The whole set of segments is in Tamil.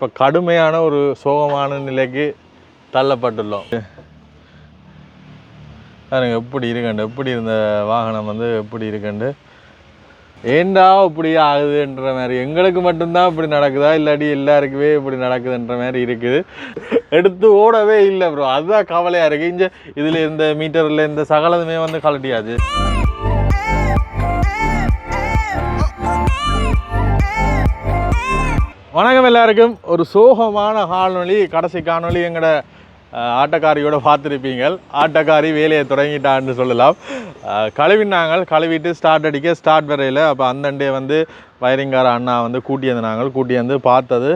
இப்போ கடுமையான ஒரு சோகமான நிலைக்கு தள்ளப்பட்டுள்ளோம். பாருங்க எப்படி இருக்கண்டு எப்படி இருந்த வாகனம் வந்து எப்படி இருக்கண்டு. ஏண்டா இப்படி ஆகுதுன்ற மாதிரி எங்களுக்கு மட்டும்தான் இப்படி நடக்குதா? இல்லாட்டி எல்லாருக்குமே இப்படி நடக்குதுன்ற மாதிரி இருக்குது. எடுத்து ஓடவே இல்லை ப்ரோ அதுதான் கவலையாக இருக்குது இங்கே இதில் இந்த மீட்டரில் இந்த சகலதுமே வந்து கலட்டியாச்சு வணக்கம் எல்லாருக்கும். ஒரு சோகமான காணொலி கடைசி காணொலி எங்களோட ஆட்டக்காரியோட பார்த்துருப்பீங்க ஆட்டக்காரி வேலையை தொடங்கிட்டான்னு சொல்லலாம். அஹ், கழுவினாங்க கழுவிட்டு ஸ்டார்ட் அடிக்க ஸ்டார்ட் வரையில் அப்போ அந்தண்டே வந்து வயரிங்கார அண்ணா வந்து கூட்டியிருந்து நாங்கள். கூட்டி வந்து பார்த்தது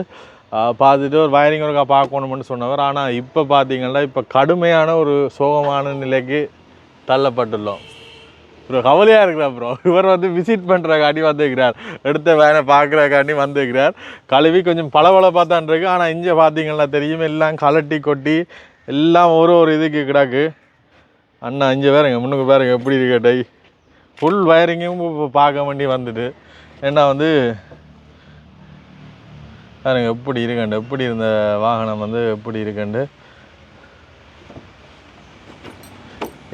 பார்த்துட்டு ஒரு வயரிங் ஒருக்கா பார்க்கணும்னு சொன்னவர். ஆனால் இப்போ பார்த்தீங்கன்னா இப்போ கடுமையான ஒரு சோகமான நிலைக்கு தள்ளப்பட்டுள்ளோம். ப்ரோ கவலையாக இருக்கிறா ப்ரோ இவர் வந்து விசிட் பண்ணுறக்காண்டி வந்துருக்கிறார். எடுத்த வேலை பார்க்குறக்காண்டி வந்துருக்கிறார். கழுவி கொஞ்சம் பளபள பார்த்தான் இருக்கு ஆனால் இங்கே பார்த்தீங்கன்னா தெரியும் எல்லாம் கலட்டி கொட்டி எல்லாம் ஒரு ஒரு இதுக்கு கிடாக்கு. அண்ணா இங்கே வேறுங்க முன்னுக்கு பாருங்க எப்படி இருக்க டை ஃபுல் வயரிங்கும் இப்போ பார்க்க வேண்டி வந்துட்டு ஏன்னா வந்து பாருங்க எப்படி இருக்கண்டு எப்படி இருந்த வாகனம் வந்து எப்படி இருக்கண்டு.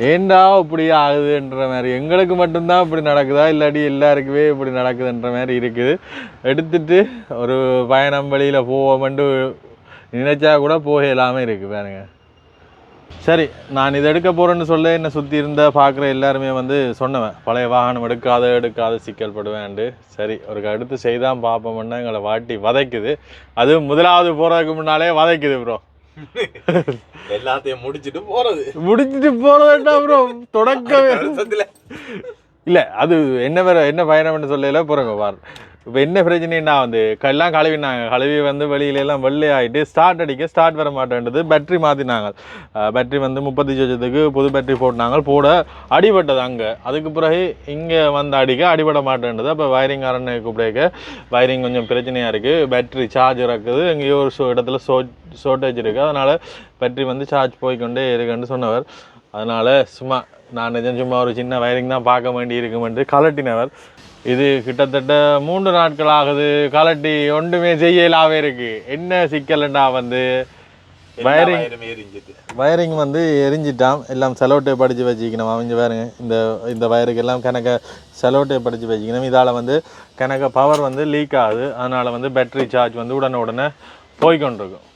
ஏண்டா இப்படி ஆகுதுன்ற மாதிரி? எங்களுக்கு மட்டும்தான் இப்படி நடக்குதா? இல்லாட்டி எல்லாருக்குமே இப்படி நடக்குதுன்ற மாதிரி இருக்குது. எடுத்துட்டு ஒரு பயணம் வழியில் போவோம்ட்டு நினைச்சா கூட போக இல்லாமல் இருக்குது பாருங்க. சரி நான் இதை எடுக்க போகிறேன்னு சொல்ல. என்னை சுற்றி இருந்த பார்க்குற எல்லாருமே வந்து சொன்னவன் பழைய வாகனம் எடுக்காத எடுக்காத சிக்கல் படுவேன்ட்டு. சரி ஒரு அடுத்து செய்தான் பார்ப்போம்னா எங்களை வாட்டி வதைக்குது. அது முதலாவது போகிறதுக்கு முன்னாலே வதைக்குது ப்ரோ எல்லாத்தையும் முடிச்சிட்டு போறது. முடிச்சிட்டு போறதுடா ப்ரோ தொடக்கவே இல்ல அது என்ன வேற என்ன பயணம்னு சொல்லல? போறங்க பாரு இப்போ என்ன பிரச்சனைன்னா வந்து க- எல்லாம் கழுவினாங்க. கழுவி வந்து வெளியில எல்லாம் வெள்ளை ஸ்டார்ட் அடிக்க ஸ்டார்ட் வர மாட்டேன்றது. பேட்டரி மாற்றினாங்க பேட்டரி வந்து முப்பத்தி லட்சத்துக்கு புது பேட்டரி போட்டாங்க. போட அடிபட்டது அங்கே. அதுக்கு பிறகு இங்கே வந்து அடிக்க அடிபட மாட்டேன்றது. அப்போ வயரிங் அரண்ணை கூப்பிடக்க வயரிங் கொஞ்சம் பிரச்சனையாக இருக்குது பேட்டரி சார்ஜ் இருக்குது எங்கேயோ ஒரு ஷோ இடத்துல ஷோ ஷார்ட்டேஜ் இருக்குது அதனால் பேட்டரி வந்து சார்ஜ் போய்க்கொண்டே இருக்குன்னு சொன்னவர். அதனால் சும்மா நான் நிஜம் சும்மா ஒரு சின்ன வயரிங் தான் பார்க்க வேண்டி இருக்குமென்று கலட்டினவர். இது கிட்டத்தட்ட மூன்று நாட்கள் ஆகுது கலட்டி ஒன்றுமே செய்யலாவே இருக்கு. என்ன சிக்கல்ண்டா வந்து வயரிங் வயரிங் வந்து எரிஞ்சிட்டான் எல்லாம் செலோட்டை படித்து வச்சுக்கணும். அவங்க பாருங்க. இந்த இந்த வயருக்கு எல்லாம் கணக்க செலோட்டை படித்து வச்சுக்கணும். இதால் வந்து கணக்க பவர் வந்து லீக் ஆகுது. அதனால் வந்து பேட்டரி சார்ஜ் வந்து உடனே உடனே போய்க்கொண்டிருக்கும்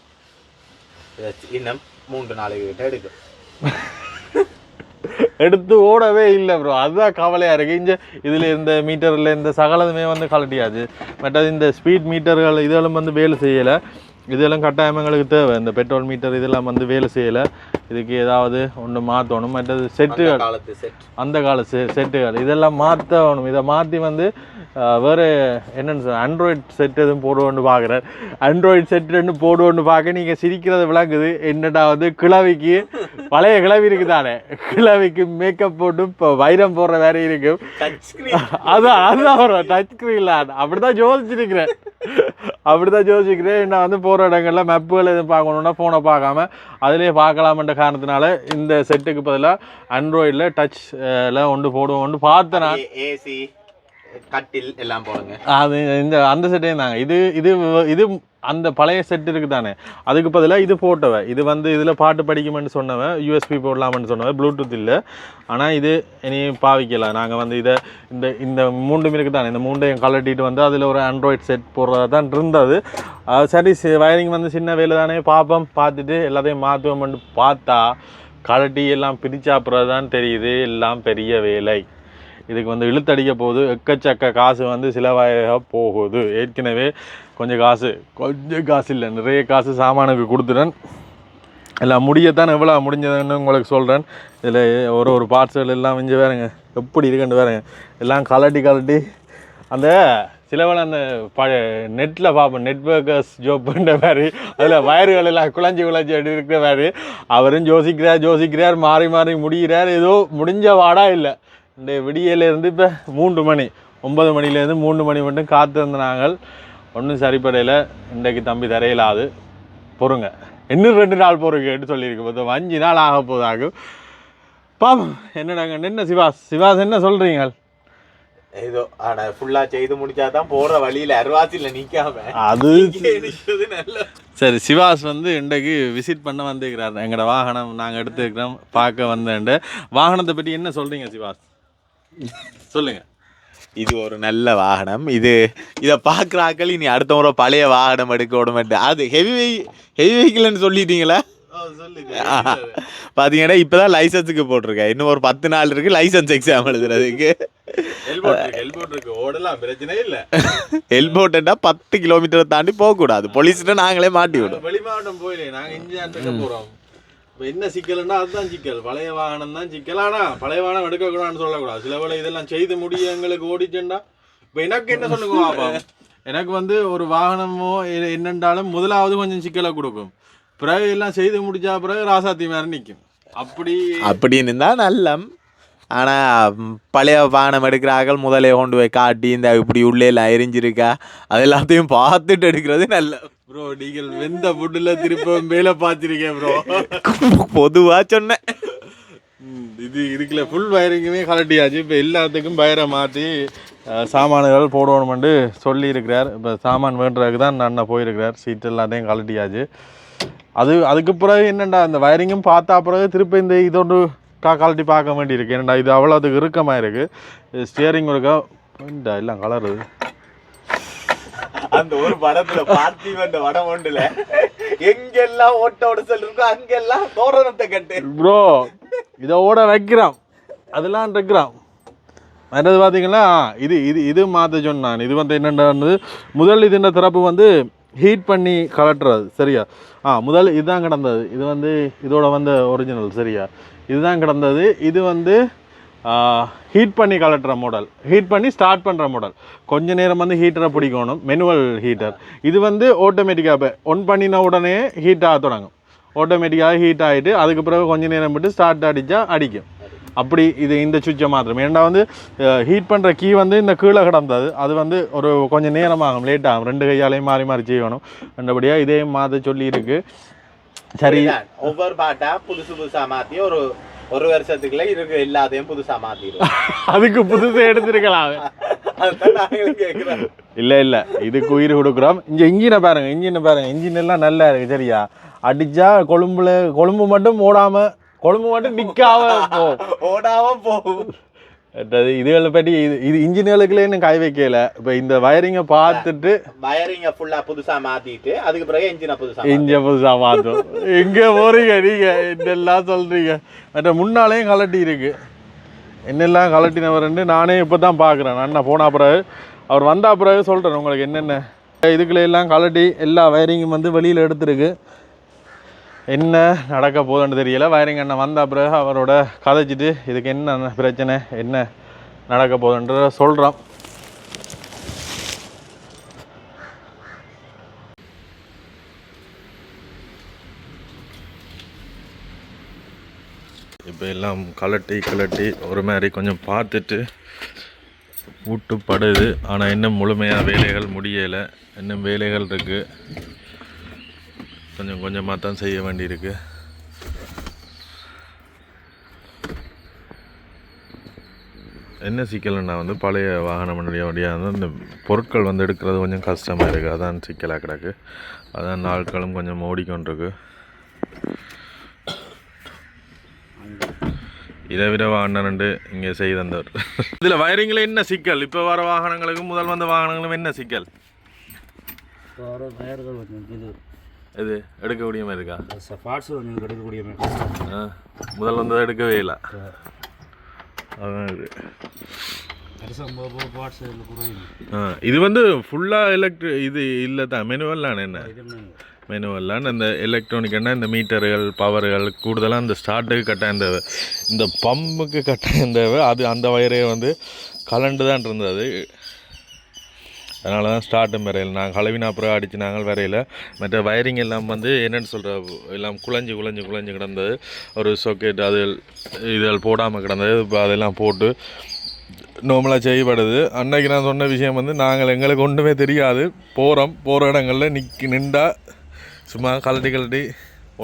இன்னும் மூன்று நாளைக்கு கிட்ட எடுக்கும். எடுத்து ஓடவே இல்லை ப்ரோ அதுதான் கவலையாக இருக்குது இங்கே இதில் இந்த மீட்டரில் இந்த சகலதுமே வந்து கலட்டியாச்சு மற்றது இந்த ஸ்பீட் மீட்டர்கள் இதெல்லாம் வந்து வேலை செய்யலை. இதெல்லாம் கட்டாயம் எங்களுக்கு தேவை. இந்த பெட்ரோல் மீட்டர் இதெல்லாம் வந்து வேலை செய்யலை. இதுக்கு ஏதாவது ஒன்று மாற்றணும் மற்றது செட்டுகள் அந்த கால செட்டுகள் இதெல்லாம் மாற்றணும் இதை மாற்றி வந்து வேறு என்னென்னு சொல்ல ஆண்ட்ராய்ட் செட் எதுவும் போடுவோன்னு பார்க்குறேன் ஆண்ட்ராய்ட் செட்டுன்னு போடுவோன்னு பார்க்க நீங்கள் சிரிக்கிறது விளங்குது. என்னடா வந்து கிழவிக்கு பழைய கிழவி இருக்குதானே? கிழவிக்கு மேக்கப் போட்டு இப்போ வைரம் போடுற வேற இருக்கும் அதான் அதுதான் வரும். டச் ஸ்க்ரீனில் அப்படிதான் யோசிச்சிருக்கிறேன். அப்படிதான் யோசிக்கிறேன். நான் வந்து போகிற இடங்கள்ல மேப்புகள் எதுவும் பார்க்கணுன்னா ஃபோனை பார்க்காம அதிலே பார்க்கலாமன்ற காரணத்தினால இந்த செட்டுக்கு பதிலாக ஆண்ட்ராய்டில் டச்சில் ஒன்று போடுவோம் ஒன்று பார்த்தேன் ஏசி. கட்டில் எல்லாம் போடுங்க. அது இந்த அந்த செட்டே தாங்க இது இது இது அந்த பழைய செட் இருக்கு தானே. அதுக்கு பதிலாக இது போட்டவ. இது வந்து இதில் பாட்டு படிக்குமென்னு சொன்னவன் யூஎஸ்பி போடலாம்னு சொன்னவன் ப்ளூடூத் இல்லை. ஆனால் இது இனி பாவிக்கலாம் நாங்கள் வந்து இதை இந்த இந்த மூண்டும் இருக்கு தானே. இந்த மூண்டையும் கலட்டிட்டு வந்து அதில் ஒரு ஆண்ட்ராய்ட் செட் போடுறதா தான் இருந்தது சரி வயரிங் வந்து சின்ன வேலை தானே. பார்ப்போம் பார்த்துட்டு எல்லாத்தையும் மாற்றுவோம்னு பார்த்தா கலட்டி எல்லாம் பிரிச்சாப்புறது தான் தெரியுது. எல்லாம் பெரிய வேலை. இதுக்கு வந்து இழுத்தடிக்க போகுது. எக்கச்சக்க காசு வந்து சிலவாக போகுது. ஏற்கனவே கொஞ்சம் காசு கொஞ்சம் காசு இல்லை. நிறைய காசு சாமானுக்கு கொடுத்துட்டேன் எல்லாம் முடியத்தான் எவ்வளோ முடிஞ்சதுன்னு உங்களுக்கு சொல்கிறேன் இதில் ஒரு ஒரு பார்ட்ஸுகள் எல்லாம் இங்கே வேறுங்க. எப்படி இருக்குன்னு வேறுங்க. எல்லாம் கலட்டி கலட்டி. அந்த சிலவள அந்த ப நெட்டில் பார்ப்போம் நெட்ஒர்க்கர்ஸ் ஜோப் பண்ணுற மாதிரி. அதில் வயர்கள் எல்லாம் குழஞ்சி குழஞ்சி அப்படி இருக்கிற மாதிரி. அவரும் யோசிக்கிறார் யோசிக்கிறார். மாறி மாறி முடிகிறார். ஏதோ முடிஞ்ச வாடா இல்லை. இந்த விடியலேருந்து இப்போ மூன்று மணி ஒன்பது மணிலேருந்து மூன்று மணி மட்டும் காத்திருந்த நாங்கள் ஒன்றும் சரிப்படையில். இன்றைக்கு தம்பி தரையிலாது. பொறுங்க. இன்னும் ரெண்டு நாள் பொறுங்கன்னு சொல்லியிருக்கு. மொத்தம் அஞ்சு நாள் ஆக போதாகும் பாப்போம் என்னடாங்க என்ன சிவாஸ் சிவாஸ் என்ன சொல்கிறீங்க ஏதோ ஆனா ஃபுல்லா செய்து முடிச்சாதான் போற வழியில அருவாசில நிக்காம. அது சரி சிவாஸ் வந்து இன்றைக்கு விசிட் பண்ண வந்திருக்கிறார். எங்களோட வாகனம் நாங்கள் எடுத்துருக்கிறோம். பார்க்க வந்தேன்ட்டு வாகனத்தை பற்றி என்ன சொல்கிறீங்க சிவாஸ்? சொல்லுங்க. இது ஒரு நல்ல வாகனம். இது இதை பார்க்குற ஆக்கள் இனி அடுத்த முறை பழைய வாகனம் எடுக்க விட மாட்டேன் அது ஹெவி ஹெவி வெஹிக்கிள்னு சொல்லிட்டீங்களா? பார்த்தீங்கன்னா இப்போ தான் லைசன்ஸுக்கு போட்டிருக்கேன். இன்னும் ஒரு பத்து நாள் இருக்கு லைசன்ஸ் எக்ஸாம் எழுதுறதுக்கு. ஹெல்மெட் இருக்கு ஹெல்மெட் இருக்கு. ஓடலாம் பிரச்சனை இல்லை. ஹெல்மெட்டா பத்து கிலோமீட்டர் தாண்டி போகக்கூடாது. போலீஸ்கிட்ட நாங்களே மாட்டி விடும் வெளி மாவட்டம் போயிலே நாங்கள் இஞ்சி அண்டக்க போகிறோம் இப்போ என்ன சிக்கல்னா அதுதான் சிக்கல். பழைய வாகனம் தான் சிக்கல். ஆனால் பழைய வாகனம் எடுக்கக்கூடாதுன்னு சொல்லக்கூடாது. சில வேலை இதெல்லாம் செய்து முடிய எங்களுக்கு ஓடிச்சுண்டா இப்போ எனக்கு என்ன சொல்லுங்க பாப்பா? எனக்கு வந்து ஒரு வாகனமோ என்னென்றாலும் முதலாவது கொஞ்சம் சிக்கலை கொடுக்கும். பிறகு எல்லாம் செய்து முடிச்சா பிறகு ராசாத்தி மாதிரி நிற்கும் அப்படி அப்படின்னு தான் நல்லம். ஆனால் பழைய வாகனம் எடுக்கிறார்கள் முதலே கொண்டு போய் காட்டி இந்த இப்படி உள்ளே எல்லாம் எரிஞ்சிருக்கா அது எல்லாத்தையும் பார்த்துட்டு எடுக்கிறது நல்ல ப்ரோ நீங்கள் வெந்த ஃபுட்டில் திருப்ப மேலே பார்த்துருக்கேன் ப்ரோ பொதுவாக சொன்னேன். இது இதுக்குள்ள ஃபுல் வயரிங்குமே கலட்டியாச்சு இப்போ எல்லாத்துக்கும் வயரை மாற்றி சாமான்கள் போடணுமெண்டு சொல்லி இருக்கிறார் இப்போ சாமான் வேண்டுறதுக்கு தான் அண்ணன் போயிருக்கிறார். சீட் எல்லாத்தையும் கலட்டியாச்சு அது அதுக்கு பிறகு என்னண்டா அந்த வயரிங்கும் பார்த்தா பிறகு திருப்பி இந்த இதொன்று கா கலட்டி பார்க்க வேண்டியிருக்கு. என்னடா இது அவ்வளோ அதுக்கு இறுக்கமாக இருக்குது ஸ்டியரிங் இந்த எல்லாம் கலருது. அந்த ஒரு படத்துல பார்த்திவன் வடம் ஒன்றுல எங்கெல்லாம் ஓட்ட ஓட இருக்கோ அங்கெல்லாம் தோரணத்தை கட்டு. ப்ரோ இதோட வைக்கிறான். அதெல்லாம் இருக்கிறான் மற்றது பார்த்தீங்கன்னா இது இது இது மாற்ற சொன்னான். இது வந்து என்னென்னு முதல் இதுன்ற திறப்பு வந்து ஹீட் பண்ணி கலட்டுறது சரியா? ஆ முதல் இதுதான் கிடந்தது. இது வந்து இதோட வந்து ஒரிஜினல் சரியா? இதுதான் கிடந்தது. இது வந்து ஹீட் பண்ணி கலட்டுற மாடல் ஹீட் பண்ணி ஸ்டார்ட் பண்ணுற மாடல் கொஞ்ச நேரம் வந்து ஹீட்டரை பிடிக்கணும். மெனுவல் ஹீட்டர் இது வந்து ஆட்டோமேட்டிக்காக ஒன் பண்ணின உடனே ஹீட் ஆக தொடங்கும். ஆட்டோமேட்டிக்காக ஹீட் ஆகிட்டு அதுக்கு பிறகு கொஞ்ச நேரம் விட்டு ஸ்டார்ட் அடித்தா அடிக்கும். அப்படி இது இந்த சுவிட்சை மாத்திரம். ஏன்டா வந்து ஹீட் பண்ணுற கீ வந்து இந்த கீழே கிடந்தது. அது வந்து ஒரு கொஞ்சம் நேரம் ஆகும் லேட் ஆகும். ரெண்டு கையாலையும் மாறி மாறி செய்யணும். ரெண்டபடியாக இதே மாதிரி சொல்லியிருக்கு. சரி. ஒவ்வொரு பாட்டாக புதுசு புதுசாக மாற்றி ஒரு ஒரு வருஷத்துக்குள்ள இருக்கு எல்லாத்தையும் புதுசா மாத்திடுவோம் அதுக்கு புதுசாக எடுத்துருக்கலாம் இல்லை இல்லை. இதுக்கு உயிர் கொடுக்குறோம். இங்கே இன்ஜினை பாருங்க இன்ஜினை பாருங்க. இன்ஜின் எல்லாம் நல்லா இருக்கு சரியா? அடிச்சா கொழும்புல கொழும்பு மட்டும் ஓடாம கொழும்பு மட்டும் நிற்காம போ. ஓடாம போகும் இதுகளை பற்றி இது இது இன்ஜினியர்களுக்குள்ளே இன்னும் கை வைக்கல. இப்போ இந்த வயரிங்கை பார்த்துட்டு வயரிங்க ஃபுல்லா புதுசா மாத்திட்டு அதுக்கு பிறகு என்ஜினை புதுசா இங்க புதுசா மாத்தோம். எங்க போறீங்க நீங்க. என்னெல்லாம் சொல்றீங்க? மற்ற முன்னாலேயும் கலட்டி இருக்கு. என்னெல்லாம் கலட்டினவர்ன்னு நானே இப்போ தான் பார்க்குறேன். அண்ணா போன பிறகு அவர் வந்தா பிறகு சொல்கிறேன் உங்களுக்கு என்னென்ன. இதுக்குள்ள எல்லாம் கலட்டி எல்லா வயரிங்கும் வந்து வெளியில் எடுத்துருக்கு. என்ன நடக்க போகுதுன்னு தெரியல. வயரிங் அண்ணன் வந்த பிறகு அவரோட கதைச்சிட்டு இதுக்கு என்ன பிரச்சனை என்ன நடக்க போகுதுன்ற சொல்கிறோம் இப்போ எல்லாம் கலட்டி கலட்டி ஒரு மாதிரி கொஞ்சம் பார்த்துட்டு பூட்டு படுது ஆனால் இன்னும் முழுமையாக வேலைகள் முடியலை. இன்னும் வேலைகள் இருக்குது கொஞ்சம் கொஞ்சமாக தான் செய்ய வேண்டியிருக்கு. என்ன சிக்கல்னா வந்து பழைய வாகனம் வழியாக இந்த பொருட்கள் வந்து எடுக்கிறது கொஞ்சம் கஷ்டமாக இருக்குது அதான் சிக்கலாக கிடக்கு. அதான் நாட்களும் கொஞ்சம் ஓடிக்கொண்டிருக்கு. இதை விட அண்ணன் இங்கே செய்து தந்தவர் இதில் வயரிங்கில் என்ன சிக்கல்? இப்போ வர வாகனங்களுக்கும் முதல் வந்த வாகனங்களும் என்ன சிக்கல்? வர வயர்கள் இது. இது எடுக்கக்கூடிய மாதிரி இருக்கா? பார்ட்ஸ் மாதிரி கஷ்டம். ஆ முதல் வந்ததை எடுக்கவே இல்லை. இது. வந்து ஃபுல்லாக எலக்ட்ரி இது இல்லை தான் மெனுவல்லான என்ன? என்ன மெனுவல்லான இந்த எலக்ட்ரானிக்னா இந்த மீட்டர்கள் பவர்கள் கூடுதலாக இந்த ஸ்டார்ட்டுக்கு கட்டாயம் தேவை இந்த பம்புக்கு கட்டாயம் தேவை அது அந்த வயரே வந்து கலண்டு தான் இருந்தது. அதனால தான் ஸ்டார்ட்டும் வரையில் நாங்கள் கலவினா அப்புறம் அடித்து நாங்கள் வரையில் மற்ற வயரிங் எல்லாம் வந்து என்னென்னு சொல்கிற எல்லாம் குழஞ்சி குழஞ்சி குழஞ்சி கிடந்தது. ஒரு சொக்கெட் அது இதில் போடாமல் கிடந்தது. இப்போ அதெல்லாம் போட்டு நார்மலாக செய்யப்படுது. அன்னைக்கு நான் சொன்ன விஷயம் வந்து நாங்கள் எங்களுக்கு ஒன்றுமே தெரியாது. போகிறோம் போகிற இடங்களில் நிற்கி நின்றா சும்மா கலட்டி கலட்டி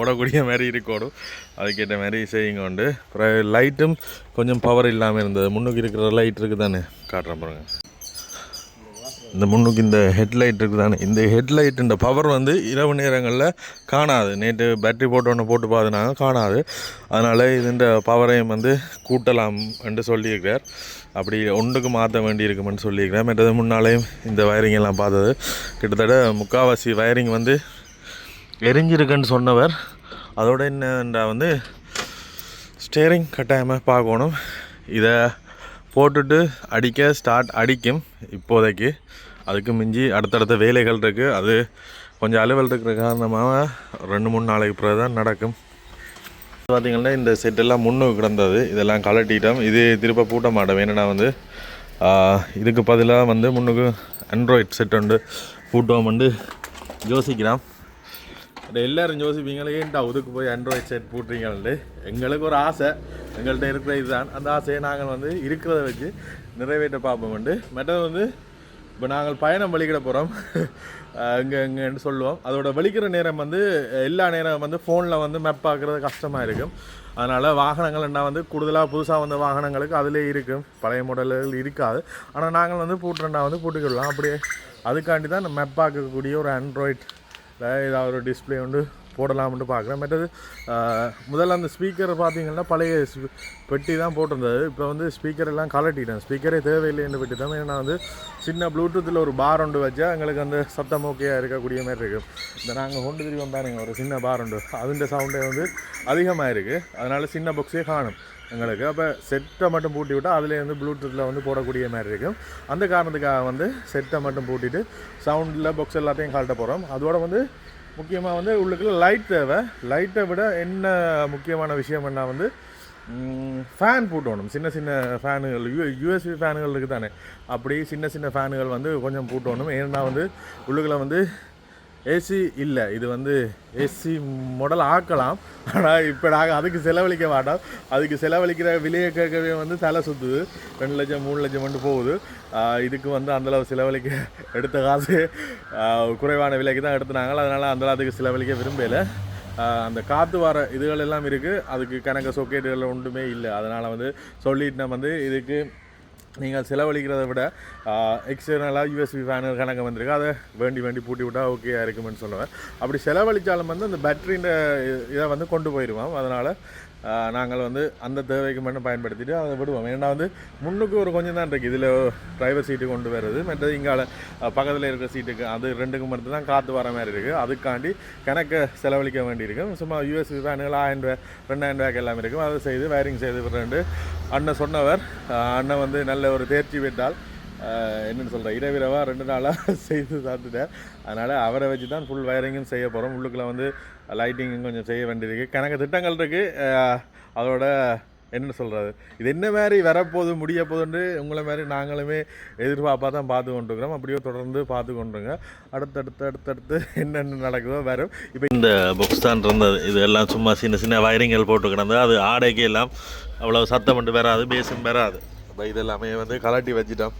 ஓடக்கூடிய மாதிரி இருக்கணும் அதுக்கேற்ற மாதிரி செய்யுங்க உண்டு அப்புறம் லைட்டும் கொஞ்சம் பவர் இல்லாமல் இருந்தது. முன்னுக்கு இருக்கிற லைட் இருக்குது தானே காட்டுறேன் பாருங்கள் இந்த முன்னுக்கு இந்த ஹெட்லைட் இருக்குதானே? இந்த ஹெட்லைட்டுன்ற பவர் வந்து இரவு நேரங்களில் காணாது. நேற்று பேட்டரி போட்டு ஒன்று போட்டு பார்த்துனாங்க காணாது. அதனால் இதுன்ற பவரையும் வந்து கூட்டலாம் என்று சொல்லியிருக்கிறார். அப்படி ஒன்றுக்கு மாற்ற வேண்டி இருக்குமென்னு சொல்லியிருக்கிறேன் மற்றது முன்னாலேயும் இந்த வயரிங் எல்லாம் பார்த்தது. கிட்டத்தட்ட முக்கால்வாசி வயரிங் வந்து எரிஞ்சிருக்குன்னு சொன்னவர். அதோட என்னண்டா வந்து ஸ்டேரிங் கட்டாயமாக பார்க்கணும். இதை போட்டுட்டு அடிக்க ஸ்டார்ட் அடிக்கும் இப்போதைக்கு. அதுக்கு மிஞ்சி அடுத்தடுத்த வேலைகள் இருக்குது அது கொஞ்சம் அலுவல் இருக்கிற காரணமாக ரெண்டு மூணு நாளைக்கு பிறகு தான் நடக்கும். பார்த்தீங்கன்னா இந்த செட்டெல்லாம் முன்னுக்கு கிடந்தது. இதெல்லாம் கலட்டிட்டோம் இது திருப்ப பூட்ட மாட்டோம். ஏன்னா வந்து இதுக்கு பதிலாக வந்து முன்னுக்கு ஆண்ட்ராய்ட் செட் உண்டு. பூட்டோம் வந்து யோசிக்கிறோம். எல்லோரும் யோசிப்பீங்களே ஏன்டா ஒதுக்கு போய் ஆண்ட்ராய்ட் செட் போட்டுறீங்கன்ட்டு? எங்களுக்கு ஒரு ஆசை. எங்கள்கிட்ட இருக்கிற இதுதான். அந்த ஆசையை நாங்கள் வந்து இருக்கிறத வச்சு நிறைவேற்ற பார்ப்போம். வந்து மற்றது வந்து இப்போ நாங்கள் பயணம் வலிக்கிட போகிறோம் இங்கே இங்கேன்னு சொல்லுவோம். அதோட வலிக்கிற நேரம் வந்து எல்லா நேரம் வந்து ஃபோனில் வந்து மேப் பார்க்குறது கஷ்டமாக இருக்கும். அதனால் வாகனங்கள் என்ன வந்து கூடுதலாக புதுசாக வந்த வாகனங்களுக்கு அதிலே இருக்கும். பழைய மாடல்கள் இருக்காது. ஆனால் நாங்கள் வந்து போட்டுருந்தா வந்து போட்டுக்கிடலாம் அப்படியே அதுக்காண்டி தான் மேப் பார்க்கக்கூடிய ஒரு ஆண்ட்ராய்ட் ஏதாவது ஒரு டிஸ்பிளே வந்து போடலாம்னு பார்க்குறேன். மற்றது முதல்ல அந்த ஸ்பீக்கர் பார்த்தீங்கன்னா பழைய பெட்டி தான் போட்டிருந்தது. இப்போ வந்து ஸ்பீக்கர் எல்லாம் கலட்டிட்டேன் ஸ்பீக்கரே தேவையில்லைன்னு பெட்டி தான் ஏன்னா வந்து சின்ன ப்ளூடூத்தில் ஒரு பார் ஒன்று வச்சா எங்களுக்கு அந்த சத்தம் ஓகேயாக இருக்கக்கூடிய மாதிரி இருக்கும் இந்த நாங்கள் கொண்டு திரும்பி பாருங்க ஒரு சின்ன பார் உண்டு. அதுன்ற சவுண்டே வந்து அதிகமாக இருக்குது அதனால் சின்ன பாக்ஸே காணும் எங்களுக்கு. அப்போ செட்டை மட்டும் பூட்டி விட்டால் அதுலேருந்து ப்ளூடூத்தில் வந்து போடக்கூடிய மாதிரி இருக்கும் அந்த காரணத்துக்காக வந்து செட்டை மட்டும் பூட்டிட்டு சவுண்டில் பாக்ஸ் எல்லாத்தையும் கழட்ட போகிறோம் அதோட வந்து முக்கியமாக வந்து உள்ளுக்குள்ள லைட் தேவை. லைட்டை விட என்ன முக்கியமான விஷயம் என்ன வந்து ஃபேன் போட்டணும். சின்ன சின்ன ஃபேனுகள் யூ யூஎஸ்பி ஃபேனுகள் இருக்குது தானே அப்படி சின்ன சின்ன ஃபேனுகள் வந்து கொஞ்சம் போட்டணும். ஏன்னா வந்து உள்ளுக்குள்ள வந்து ஏசி இல்லை. இது வந்து ஏசி மாடல் ஆக்கலாம். ஆனால் இப்போ நாங்கள் அதுக்கு செலவழிக்க மாட்டோம். அதுக்கு செலவழிக்கிற விலையை கேட்கவே வந்து தலை சுற்றுது ரெண்டு லட்சம் மூணு லட்சம் மட்டும் போகுது. இதுக்கு வந்து அந்தளவு செலவழிக்க எடுத்த காசு குறைவான விலைக்கு தான் எடுத்துனாங்க. அதனால் அந்த அதுக்கு செலவழிக்க விரும்பலை. அந்த காற்று வர இதுகள் எல்லாம் இருக்குது அதுக்கு கணக்கு சொக்கேட்டுகள் ஒன்றுமே இல்லை. அதனால் வந்து சொல்லிட்டு நம்ம வந்து இதுக்கு நீங்கள் செலவழிக்கிறத விட எக்ஸ்டர்னலாக யூஎஸ்பி ஃபேனல் கணக்கு வந்திருக்கு. அதை வேண்டி வேண்டி பூட்டி விட்டால் ஓகே இருக்குமென்னு சொல்லுவேன் அப்படி செலவழித்தாலும் வந்து அந்த பேட்டரின்ற இதை வந்து கொண்டு போயிடுவோம் அதனால் நாங்கள் வந்து அந்த தேவைக்கு மட்டும் பயன்படுத்திட்டு அதை விடுவோம். ஏன்னா வந்து முன்னுக்கு ஒரு கொஞ்சம் தான் இருக்குது இதில் டிரைவர் சீட்டு கொண்டு வர்றது மற்றது இங்கால பக்கத்தில் இருக்கிற சீட்டுக்கு அது ரெண்டுக்கு மட்டும் தான் காற்று வர மாதிரி இருக்குது அதுக்காண்டி கணக்கை செலவழிக்க வேண்டியிருக்கும். சும்மா யூஎஸ்பி ஃபேனுகள் ஆயிரம் ரூபாய் ரெண்டாயிரம் ரூபாய்க்கு எல்லாமே இருக்கும். அதை செய்து வயரிங் செய்து ரெண்டு அண்ணன் சொன்னவர். அண்ணன் வந்து நல்ல ஒரு தேர்ச்சி பெற்றால் என்னென்னு சொல்கிற சொல்கிறேன் ரெண்டு நாளாக செய்து சாப்பிட்டுட்டார் அதனால் அவரை வச்சு தான் ஃபுல் வயரிங்கும் செய்ய போகிறோம் உள்ளுக்குள்ள வந்து லைட்டிங்கும் கொஞ்சம் செய்ய வேண்டியிருக்கு. கணக்கு திட்டங்கள் இருக்குது அதோட என்ன சொல்கிறது இது என்ன மாதிரி வரப்போகுது முடிய போகுதுன்னு உங்களை மாதிரி நாங்களுமே எதிர்பார்ப்பாக தான் பார்த்து கொண்டுருக்குறோம். அப்படியே தொடர்ந்து பார்த்து கொண்டுருங்க. அடுத்தடுத்து அடுத்தடுத்து என்னென்ன நடக்குதோ வரும். இப்போ இந்த புக்ஸ் தான் இருந்தது. இது எல்லாம் சும்மா சின்ன சின்ன வயரிங்கள் போட்டு கிடந்தது. அது ஆடைக்கு எல்லாம் அவ்வளோ சத்தம் மட்டும் வராது பேசும் வராது. அப்போ இதெல்லாமே வந்து கலட்டி வச்சிட்டோம்.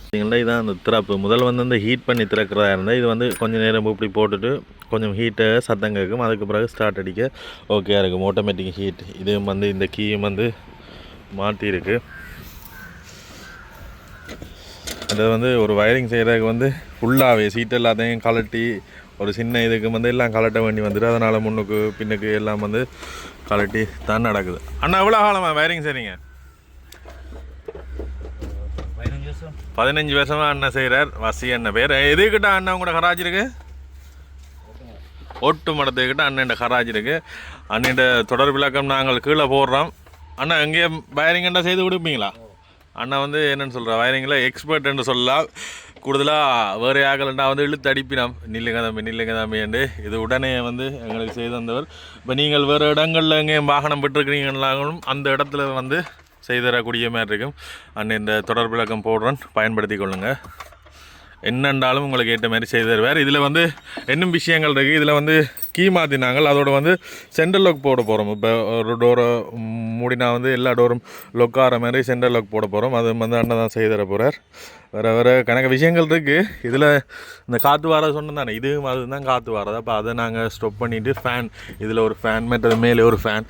பார்த்தீங்கன்னா இதான் அந்த திறப்பு. முதல் வந்து அந்த ஹீட் பண்ணி திறக்கிறதா இருந்தால் இது வந்து கொஞ்சம் நேரம் இப்படி போட்டுட்டு கொஞ்சம் ஹீட்டை சத்தம் கேட்கும். அதுக்கு பிறகு ஸ்டார்ட் அடிக்க ஓகேயா இருக்கும். ஆட்டோமேட்டிக் ஹீட் இதுவும் வந்து இந்த கீயும் வந்து மாற்றிருக்கு அது வந்து ஒரு வயரிங் செய்கிறதுக்கு வந்து ஃபுல்லாகவே சீட் எல்லாத்தையும் கலட்டி ஒரு சின்ன இதுக்கு வந்து எல்லாம் கலட்ட வேண்டி வந்துட்டு அதனால் முன்னுக்கு பின்னுக்கு எல்லாம் வந்து கலட்டி தான் நடக்குது. அண்ணா எவ்வளோ காலமா வயரிங் செய்றீங்க? பதினஞ்சு வருஷம் பதினஞ்சு வருஷமா அண்ணன் செய்கிறார் வசி அண்ணன் பேர். எதுக்கிட்ட அண்ணன் உங்களோட கராஜ் இருக்கு? ஒட்டு மடத்துக்கிட்ட அண்ணன் கராஜ் இருக்கு. அண்ணன் தொடர் விளக்கம் நாங்கள் கீழே போடுறோம். அண்ணா எங்கேயும் என்ன செய்து கொடுப்பீங்களா? அண்ணன் வந்து என்னன்னு சொல்கிற வயரிங்கில் எக்ஸ்பர்ட்னு சொல்லலாம் கூடுதலாக வேறு ஆகலண்டா வந்து இழுத்து அடிப்பினோம். நில்லுங்க தம்பி நில்லுங்க தம்பிண்டு இது உடனே வந்து எங்களுக்கு செய்து தந்தவர். இப்போ நீங்கள் வேறு இடங்களில் எங்கேயும் வாகனம் பெற்றிருக்கிறீங்கன்னாலும் அந்த இடத்துல வந்து செய்து தரக்கூடிய மாதிரி இருக்கும். அண்ணன் இந்த தொடர்பு விளக்கம் போடுறேன். பயன்படுத்தி கொள்ளுங்கள் என்னென்றாலும் உங்களுக்கு ஏற்ற மாதிரி செய்து தருவார். இதில் வந்து இன்னும் விஷயங்கள் இருக்குது இதில் வந்து கீ மாற்றினாங்க அதோட வந்து சென்டர் லாக் போட போகிறோம் இப்போ ஒரு டோரை மூடினா வந்து எல்லா டோரும் லொக் ஆகிற மாதிரி சென்டர் லாக் போட போகிறோம் அது வந்து அண்ணன் தான் செய்து தர போகிறார் வேறு வேறு கணக்கு விஷயங்கள் இருக்குது இதில் இந்த காற்று வார சொன்னது தானே? இதுவும் அதுதான் காற்று வாரது. அப்போ அதை நாங்கள் ஸ்டொப் பண்ணிவிட்டு ஃபேன் இதில் ஒரு ஃபேன் மற்றது மேலே ஒரு ஃபேன்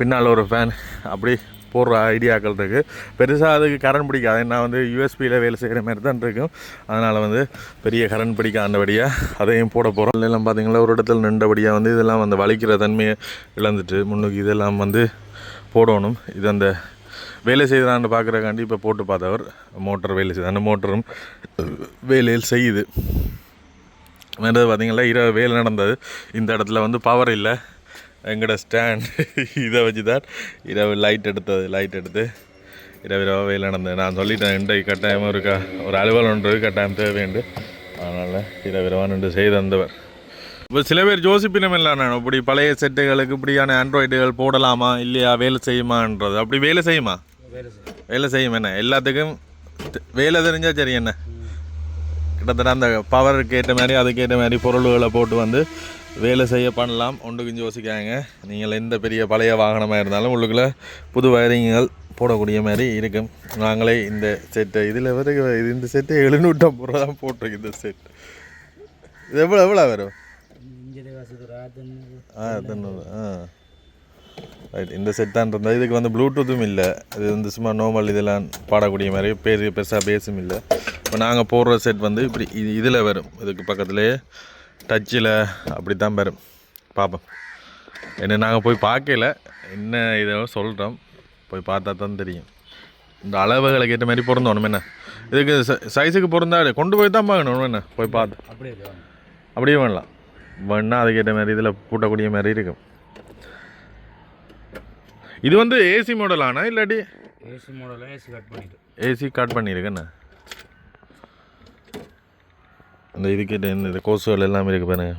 பின்னால் ஒரு ஃபேன் அப்படி போடுற ஐடியாக்கள் இருக்குது பெருசாக அதுக்கு கரண்ட் பிடிக்காது. நான் வந்து யூஎஸ்பியில் வேலை செய்கிற மாதிரி தான் இருக்கும் அதனால் வந்து பெரிய கரண்ட் பிடிக்காண்டபடியாக அதையும் போட போகிறோம் எல்லாம் பார்த்தீங்களா ஒரு இடத்துல நின்றபடியாக வந்து இதெல்லாம் வந்து வலிக்கிற தன்மையை இழந்துட்டு முன்னுக்கு இதெல்லாம் வந்து போடணும். இது அந்த வேலை செய்தான்னு பார்க்குறக்காண்டி இப்போ போட்டு பார்த்தவர் மோட்டர் வேலை செய்யுது அந்த மோட்டரும் வேலையில் செய்யுது. வேறு பார்த்திங்கன்னா இரவு வேலை நடந்தது. இந்த இடத்துல வந்து பவர் இல்லை. எங்களோட ஸ்டாண்ட் இதை வச்சு தான் இரவு லைட் எடுத்தது லைட் எடுத்து இரவு இரவு வேலை நடந்தது. நான் சொல்லிட்டேன் இன்றைக்கு கட்டாயமாக இருக்கா? ஒரு அலுவலகம் ஒன்று கட்டாயம் தேவையுண்டு அதனால் இரவு இரவா நின்று செய்து தந்தவர். இப்போ சில பேர் ஜோசிப்பினம் இல்லை நான் இப்படி பழைய செட்டுகளுக்கு இப்படியான ஆண்ட்ராய்டுகள் போடலாமா இல்லையா வேலை செய்யுமான்றது. அப்படி வேலை செய்யுமா? வேலை செய்யும். என்ன? எல்லாத்துக்கும் வேலை தெரிஞ்சால் சரி என்ன? கிட்டத்தட்ட அந்த பவருக்கு ஏற்ற மாதிரி அதுக்கு ஏற்ற மாதிரி பொருள்களை போட்டு வந்து வேலை செய்ய பண்ணலாம். ஒன்றுக்கும் யோசிக்காங்க நீங்கள் எந்த பெரிய பழைய வாகனமாக இருந்தாலும் உள்ளுக்குள்ளே புது வயரிங்கள் போடக்கூடிய மாதிரி இருக்கும். நாங்களே இந்த செட்டை இதில் வரைக்கும் இது இந்த செட்டு எழுநூற்றம்பது ரூபா தான் போட்டிருக்கு இந்த செட் இது எவ்வளோ எவ்வளோ வரும்? ஆ தொண்ணூறு ஆ. ரைட் இந்த செட் தான் இருந்தால் இதுக்கு வந்து ப்ளூடூத்தும் இல்லை. இது வந்து சும்மா நார்மல் இதெல்லாம் பாடக்கூடிய மாதிரி பேர் பெருசாக பேஸும் இல்லை. இப்போ நாங்கள் போடுற செட் வந்து இப்படி இது இதில் வரும். இதுக்கு பக்கத்துலேயே டச்சில் அப்படி தான் வரும். பார்ப்போம் என்ன நாங்கள் போய் பார்க்கல. என்ன இதை சொல்கிறோம் போய் பார்த்தா தான் தெரியும். இந்த அளவுகளுக்கு ஏற்ற மாதிரி பொருந்தணும். என்ன? இதுக்கு சைஸுக்கு பொருந்தாடு கொண்டு போய் தான் பார்க்கணும் என்ன? போய் பார்த்து. அப்படியே அப்படியே பண்ணலாம் வேணா அதுக்கேற்ற மாதிரி இதில் பூட்டக்கூடிய மாதிரி இருக்கும். இது வந்து ஏசி மாடலானா இல்லாட்டி ஏசி மாடலில் ஏசி கட் பண்ணிட்டு ஏசி கட் பண்ணியிருக்கேண்ணே அந்த இதுக்கிட்ட இந்த கோசுகள் எல்லாமே இருக்குது பாருங்க.